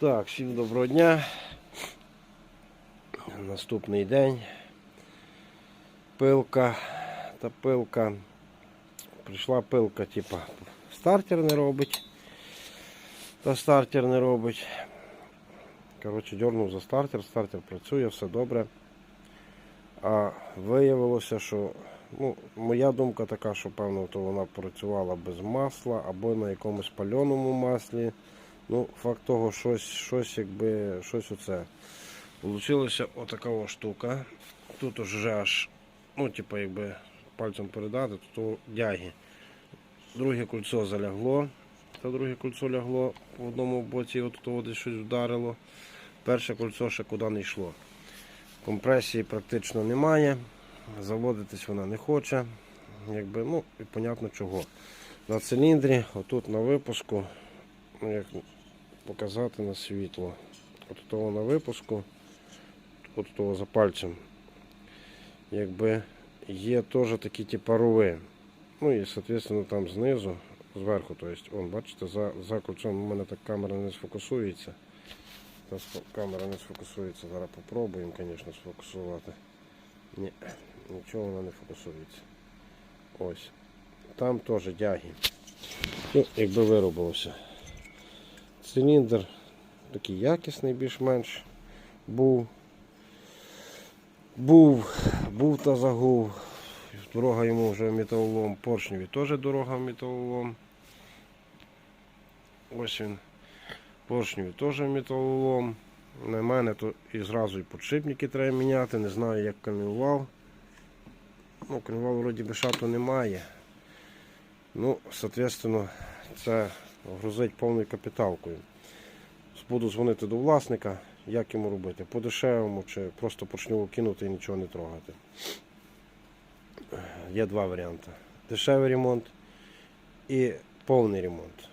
Так, всім доброго дня. Наступний день. Пилка та пилка. Прийшла пилка, типа, стартер не робить. Та стартер не робить. Коротше, дернув за стартер, стартер працює, все добре. А виявилося, що ну, моя думка така, що певно то вона працювала без масла або на якомусь пальоному маслі. Ну, факт того, щось, щось якби, щось оце. Получилася отака штука. Тут уже аж, ну, типу, якби пальцем передати, тут дяги. Друге кольцо залягло. Та друге кольцо лягло в одному боці, от того десь щось вдарило. Перше кольцо ще куди не йшло. Компресії практично немає. Заводитись вона не хоче. Якби, ну, і понятно чого. На циліндрі, отут на випуску, ну, як показати на світло. От того на випуску, от того за пальцем. Якби є теж такі типа рови. Ну і, соответственно, там знизу, зверху, то он, бачите, за, за кольцом у мене так камера не сфокусується. Та камера не сфокусується. Зараз попробуємо, звісно, сфокусувати. Ні, нічого вона не фокусується. Ось. Там теж дяги. Ну, якби виробилося. Циліндр такий якісний більш-менш був. Був, був та загув. Дорога йому вже металолом. Поршневі теж дорога металолом. Ось він. Поршневі теж металолом. На мене то і зразу і подшипники треба міняти. Не знаю як камінвал. Ну, камінвал вроді би шату немає. Ну, соответственно, це грузить повною капіталкою. Буду дзвонити до власника, як йому робити, по дешевому чи просто поршньову кинути і нічого не трогати. Є два варіанти. Дешевий ремонт і повний ремонт.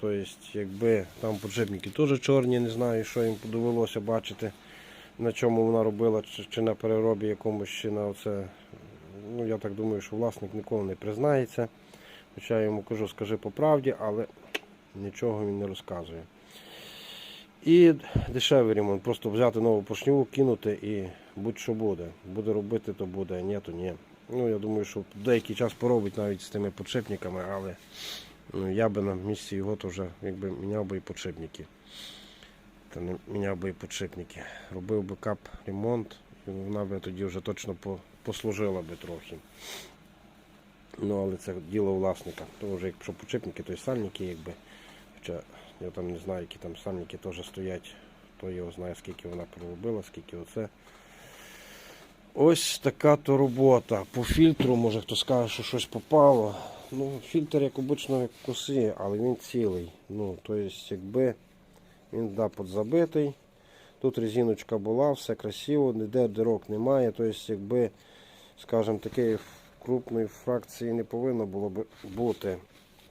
Тобто, якби там поджебники теж чорні, не знаю, що їм довелося бачити, на чому вона робила, чи, чи на переробі якомусь, чи на оце. Ну, я так думаю, що власник ніколи не признається. Хоча я йому кажу, скажи по правді, але нічого він не розказує. І дешевий ремонт. Просто взяти нову поршню, кинути і будь-що буде. Буде робити, то буде, а ні, то ні. Ну, я думаю, що деякий час поробить навіть з тими подшипниками, але ну, я би на місці його то вже якби міняв би і подшипники. Та не міняв би і подшипники. Робив би кап ремонт, і вона би тоді вже точно по- послужила би трохи. Ну, але це діло власника. То вже якщо подшипники, то й сальники, якби. Хоча я там не знаю, які там сальники теж стоять. Хто його знає, скільки вона проробила, скільки оце. Ось така то робота. По фільтру, може хто скаже, що щось попало. Ну, фільтр, як обично, як коси, але він цілий. Ну, тобто, якби він да, подзабитий. Тут резиночка була, все красиво, ніде дирок немає. Тобто, якби, скажімо, такої крупної фракції не повинно було б бути,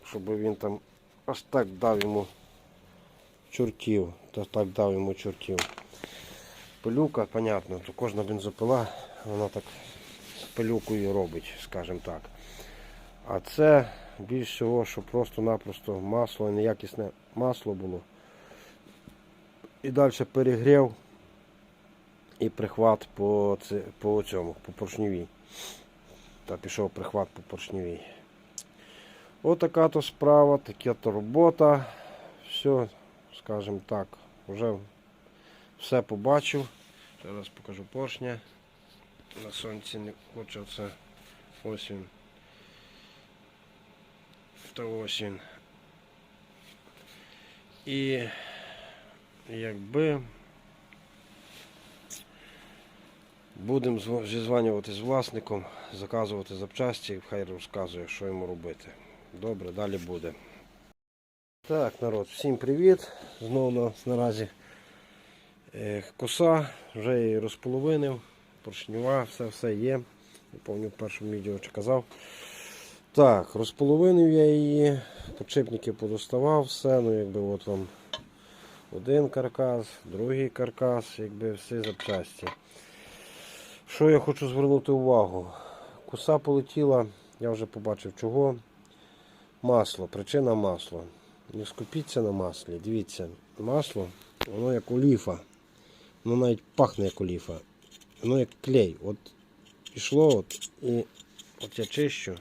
щоб він там аж так дав йому чортів. Та так дав йому чортів. Пилюка, понятно, то кожна бензопила, вона так з пилюкою робить, скажімо так. А це більш всього, що просто-напросто масло, неякісне масло було. І далі перегрів і прихват по, по цьому, по поршневій. Та пішов прихват по поршневій. Отака то справа, така то робота. Все, скажімо так, вже все побачив. Зараз покажу поршня. На сонці не хоче це. Ось він. Та ось. І якби будемо зв- зізванювати з власником, заказувати запчасті, хай розказує, що йому робити. Добре, далі буде. Так, народ, всім привіт. Знову нас наразі е, коса, вже її розполовинив, поршнева, все все є. Пам'ятаю, в першому відео чи казав. Так, розполовинив я її, подшипники подоставав, все, ну якби от вам один каркас, другий каркас, якби всі запчасті. Що я хочу звернути увагу? Коса полетіла, я вже побачив чого. Масло, причина масло. Не скупіться на маслі. Дивіться, масло Воно як оліфа. Воно навіть пахне як оліфа. Воно як клей. От пішло от, і от я чищу.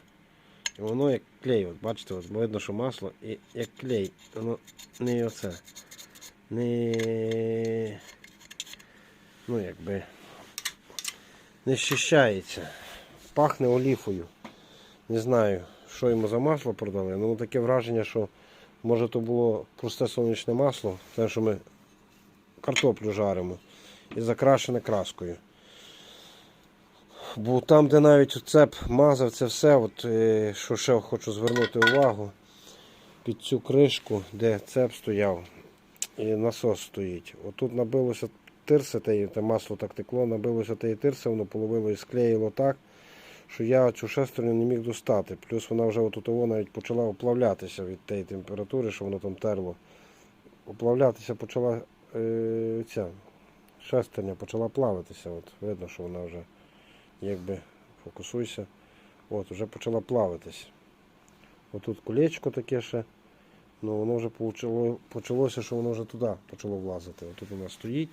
І воно як клей. От бачите, от видно, що масло і як клей. Воно не оце. Не. Ну якби. Не щищається. Пахне оліфою. Не знаю, що йому за масло продали. Ну таке враження, що може то було просте сонячне масло, те, що ми картоплю жаримо і закрашене краскою. Бо там, де навіть цеп мазав це все, от, е, що ще хочу звернути увагу, під цю кришку, де цеп стояв, і насос стоїть. Отут набилося тирси, те, масло так текло, набилося те тирси, воно половило і склеїло так, що я цю шестерню не міг достати. Плюс вона вже отут того навіть почала оплавлятися від тієї температури, що воно там терло. Оплавлятися почала е, ця шестерня почала плавитися. От видно, що вона вже якби фокусуйся. От, вже почала плавитись. Отут колечко таке ще. Ну воно вже почало, почалося, що воно вже туди почало влазити. Отут воно стоїть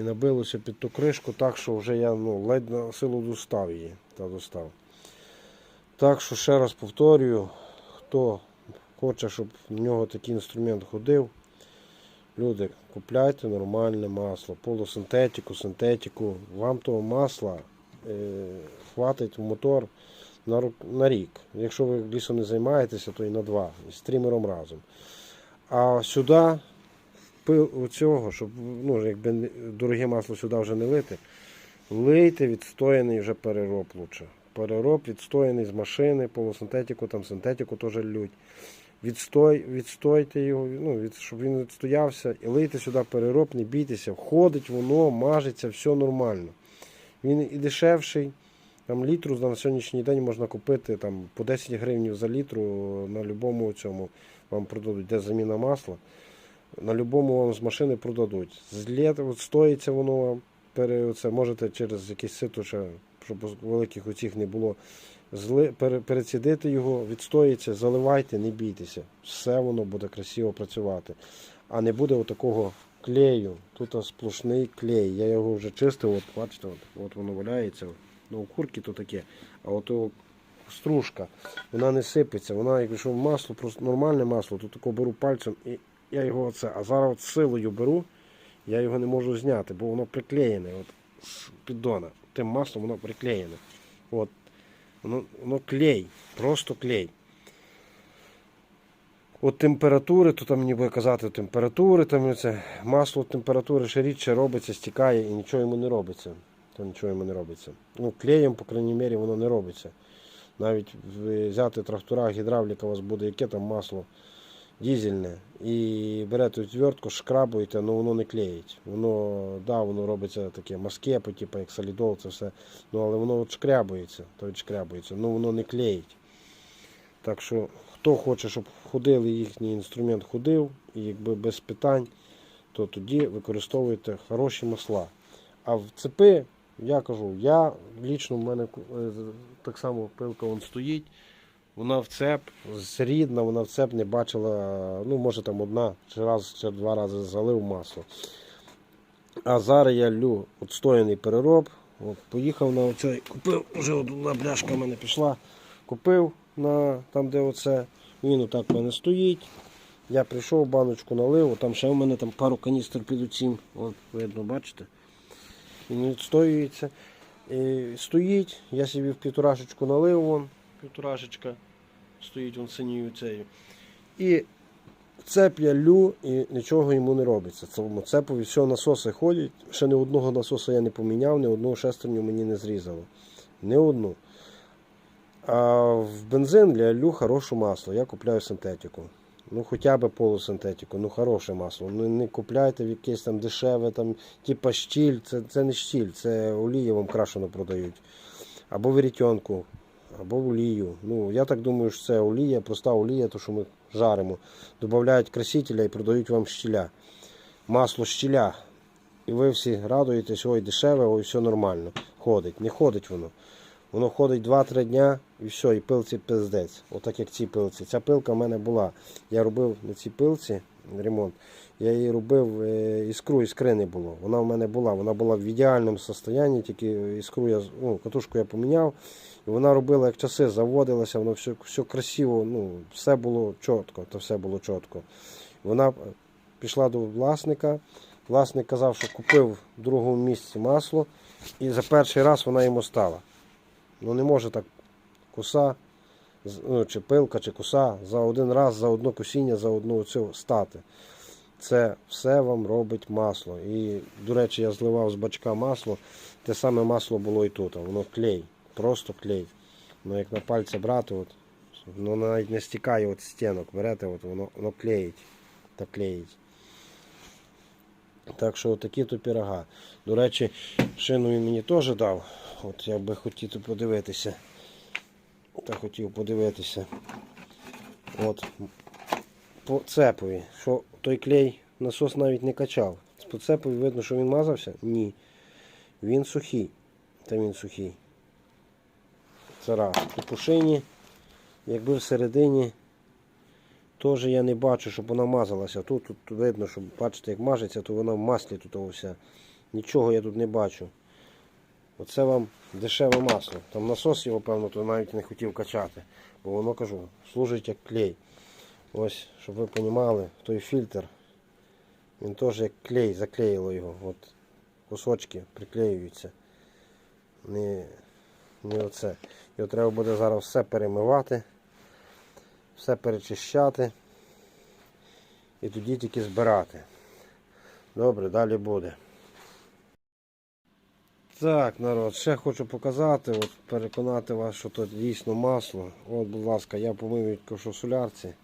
і набилося під ту кришку так, що вже я ну, ледь на силу достав її. Та достав. Так що ще раз повторюю, хто хоче, щоб в нього такий інструмент ходив, люди, купляйте нормальне масло, полусинтетику, синтетику. Вам того масла е, хватить в мотор на, на рік. Якщо ви лісом не займаєтеся, то і на два, з тримером разом. А сюди пил оцього, щоб ну, якби дороге масло сюди вже не лити, лийте відстояний вже перероб лучше. Перероб відстояний з машини, полусинтетику, там синтетику теж лють. Відстой, відстойте його, ну, від, щоб він відстоявся, і лийте сюди перероб, не бійтеся, входить воно, мажеться, все нормально. Він і дешевший. Там літру на сьогоднішній день можна купити там, по 10 гривень за літру на будь-якому цьому вам продадуть, де заміна масла. На будь-якому вам з машини продадуть. З літ, от стоїться воно вам, можете через якесь сито, щоб великих оцих не було. Зли, пере, перецідити його, відстоїться, заливайте, не бійтеся. Все воно буде красиво працювати. А не буде отакого клею. Тут сплошний клей. Я його вже чистив, от бачите, от, от воно валяється. Ну, курки то таке. А от стружка, вона не сипеться. Вона, якщо масло, просто нормальне масло, то тако беру пальцем і я його оце. А зараз от силою беру, я його не можу зняти, бо воно приклеєне. От, з піддона. Тим маслом воно приклеєне. От. Воно, воно клей, просто клей. От температури, то там буде казати температури, там це масло температури ще рідше робиться, стікає і нічого йому не робиться. То нічого йому не робиться. Ну, клеєм, по крайній мірі, воно не робиться. Навіть взяти трактора, гідравліка у вас буде яке там масло дізельне. І берете звертку, шкрабуєте, але воно не клеїть. Воно, да, воно робиться таке маскепи, типу як солідол, це все. Ну, але воно от шкрябується, то відшкрябується, ну воно не клеїть. Так що, хто хоче, щоб ходили, їхній інструмент ходив, і якби без питань, то тоді використовуйте хороші масла. А в цепи, я кажу, я лічно в мене е, так само пилка вон стоїть. Вона в цеп рідна, вона в цеп не бачила, ну може там одна чи раз, чи два рази залив масло. А зараз я лю отстояний перероб. От, поїхав на оцей, купив, вже одна бляшка в мене пішла. Купив на там, де оце. Він отак в мене стоїть. Я прийшов, баночку налив, там ще в мене там пару каністр під оцім. От, видно, бачите? Він відстоюється. І стоїть, я собі в півторашечку налив вон, півторашечка стоїть вон синьою цею. І цеп я лю і нічого йому не робиться. Цьому цепові все насоси ходять. Ще ні одного насоса я не поміняв, ні одного шестерню мені не зрізало. Ні одну. А в бензин я лю хороше масло. Я купляю синтетику. Ну, хоча б полусинтетику, ну хороше масло. Ну не купляйте в якесь там дешеве, там, типа щіль, це, це не щіль, це олія вам крашено продають. Або веретенку, або олію. Ну, я так думаю, що це олія, проста олія, то що ми жаримо. Додають красителя і продають вам щіля. Масло щіля. І ви всі радуєтесь, ой, дешеве, ой, все нормально. Ходить. Не ходить воно. Воно ходить 2-3 дня і все, і пилці пиздець. Отак як ці пилці. Ця пилка в мене була. Я робив на цій пилці ремонт. Я її робив, е, іскру іскри не було. Вона в мене була, вона була в ідеальному стані, тільки іскру я, ну, катушку я поміняв. І вона робила, як часи, заводилася, воно все, все красиво, ну, все було чітко, то все було чітко. Вона пішла до власника. Власник казав, що купив в другому місці масло, і за перший раз вона йому стала. Ну не може так коса, чи пилка, чи коса за один раз, за одно косіння, за одну цю стати. Це все вам робить масло. І, до речі, я зливав з бачка масло. Те саме масло було і тут. Воно клей. Просто клей. Ну, як на пальці брати, от, воно навіть не стікає от стінок. Берете, от, воно, воно клеїть та клеїть. Так що такі то пірога. До речі, шину він мені теж дав. От я би хотів подивитися. Та хотів подивитися. От по цепові. Що той клей насос навіть не качав. По цепові видно, що він мазався? Ні. Він сухий. Та він сухий. Це раз. І по шині, якби всередині, теж я не бачу, щоб вона мазалася. Тут, тут видно, що бачите, як мажеться, то вона в маслі тут вся. Нічого я тут не бачу. Оце вам дешеве масло. Там насос його, певно, то навіть не хотів качати. Бо воно кажу, служить як клей. Ось, щоб ви розуміли, той фільтр, він теж як клей, заклеїло його. От кусочки приклеюються. Не, не оце. Його треба буде зараз все перемивати, все перечищати і тоді тільки збирати. Добре, далі буде. Так, народ, ще хочу показати, от, переконати вас, що тут дійсно масло. От, будь ласка, я помив в солярці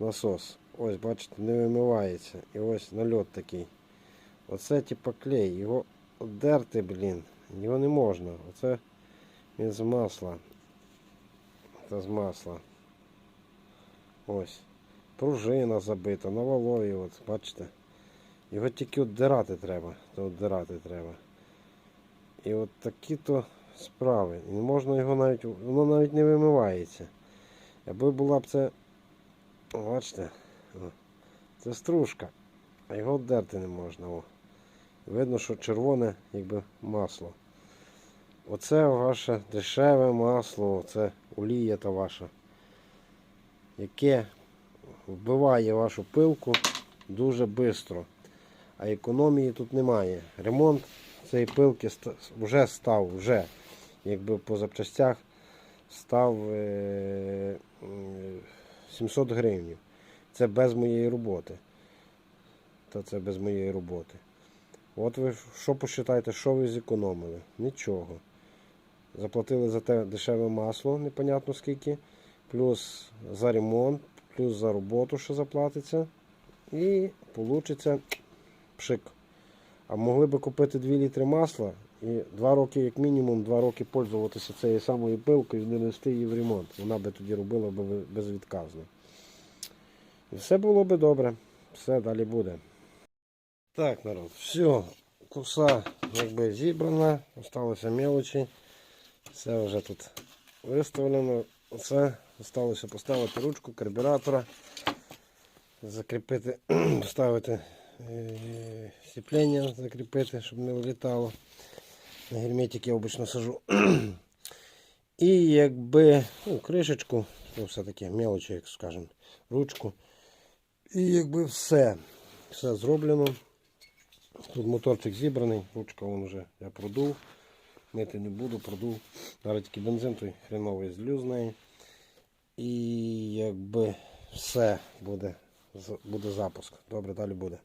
насос. Ось, бачите, не вимивається. І ось нальот такий. Оце типа клей. Його дерти, блін. Його не можна. Оце він з масла. Це з масла. Ось. Пружина забита, на валові, от, бачите. Його тільки отдирати треба. То отдирати треба. І от такі то справи. І не можна його навіть, воно навіть не вимивається. Аби була б це, бачите, це стружка, а його обдерти не можна. О. Видно, що червоне, якби масло. Оце ваше дешеве масло, це олія та ваша, яке вбиває вашу пилку дуже швидко. А економії тут немає. Ремонт цієї пилки вже став, вже, якби по запчастях став е, 700 гривень. Це без моєї роботи. Та це без моєї роботи. От ви що посчитайте, що ви зекономили? Нічого. Заплатили за те дешеве масло, непонятно скільки, плюс за ремонт, плюс за роботу, що заплатиться. І вийде пшик. А могли би купити 2 літри масла і 2 роки, як мінімум, 2 роки пользуватися цією самою пилкою і не нести її в ремонт. Вона би тоді робила би безвідказно. І все було би добре. Все далі буде. Так, народ, все. Коса якби зібрана, осталося мелочі. Все вже тут виставлено. Оце залишилося поставити ручку карбюратора, закріпити, поставити е, сцеплення, закріпити, щоб не вилітало. На герметик я обично сажу. І якби ну, кришечку, ну все таке мелочі, як скажемо, ручку. І якби все. Все зроблено. Тут моторчик зібраний, ручка вон вже я продув. Мити не буду, продув. Зараз тільки бензин той хреновий злю з неї. І якби все буде, буде запуск. Добре, далі буде.